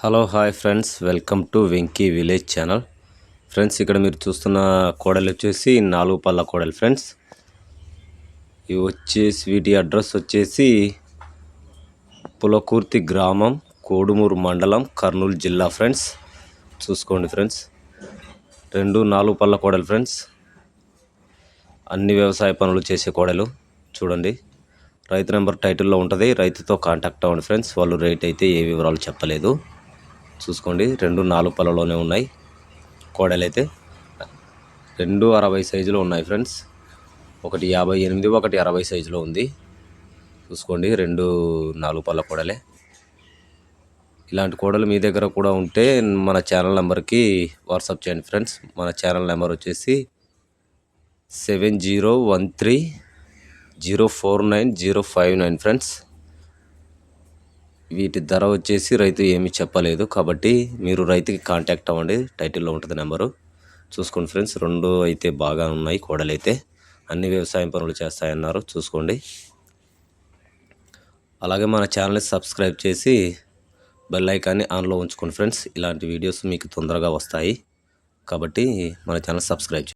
Hello hi friends welcome to Venky village channel friends ఇక్కడ మీరు చూస్తున్న కోడలు వచ్చేసి నాలుగు పళ్ళ కోడలు ఫ్రెండ్స్ ఇవి వచ్చేసి వీటి అడ్రస్ వచ్చేసి పులకూర్తి గ్రామం కోడుమూరు మండలం కర్నూలు జిల్లా ఫ్రెండ్స్ చూసుకోండి ఫ్రెండ్స్ రెండు నాలుగు పళ్ళ కోడలు ఫ్రెండ్స్ అన్ని వ్యవసాయ పనులు చేసే కోడలు చూడండి. రైతు నెంబర్ టైటిల్లో ఉంటుంది. రైతుతో కాంటాక్ట్ అవ్వండి ఫ్రెండ్స్ వాళ్ళు రేట్ అయితే ఏ వివరాలు చెప్పలేదు. చూసుకోండి. రెండు నాలుగు పళ్ళలోనే ఉన్నాయి. కోడలు అయితే రెండు అరవై సైజులో ఉన్నాయి ఫ్రెండ్స్. ఒకటి యాభై ఎనిమిది ఒకటి అరవై సైజులో ఉంది. చూసుకోండి రెండు నాలుగు పళ్ళ కోడలే. ఇలాంటి కోడలు మీ దగ్గర కూడా ఉంటే మన ఛానల్ నెంబర్కి వాట్సాప్ చేయండి ఫ్రెండ్స్. మన ఛానల్ నెంబర్ వచ్చేసి seven zero one three zero four nine zero five nine friends. వీటి ధర వచ్చేసి రైతు ఏమీ చెప్పలేదు. కాబట్టి మీరు రైతుకి కాంటాక్ట్ అవ్వండి. టైటిల్లో ఉంటుంది నెంబరు. చూసుకోండి ఫ్రెండ్స్ రెండు అయితే బాగా ఉన్నాయి కోడలైతే. అన్ని వ్యవసాయం పనులు చేస్తాయన్నారు. చూసుకోండి. అలాగే మన ఛానల్ని సబ్స్క్రైబ్ చేసి బెల్ ఐకాన్ని ఆన్లో ఉంచుకోండి ఫ్రెండ్స్. ఇలాంటి వీడియోస్ మీకు తొందరగా వస్తాయి. కాబట్టి మన ఛానల్ సబ్స్క్రైబ్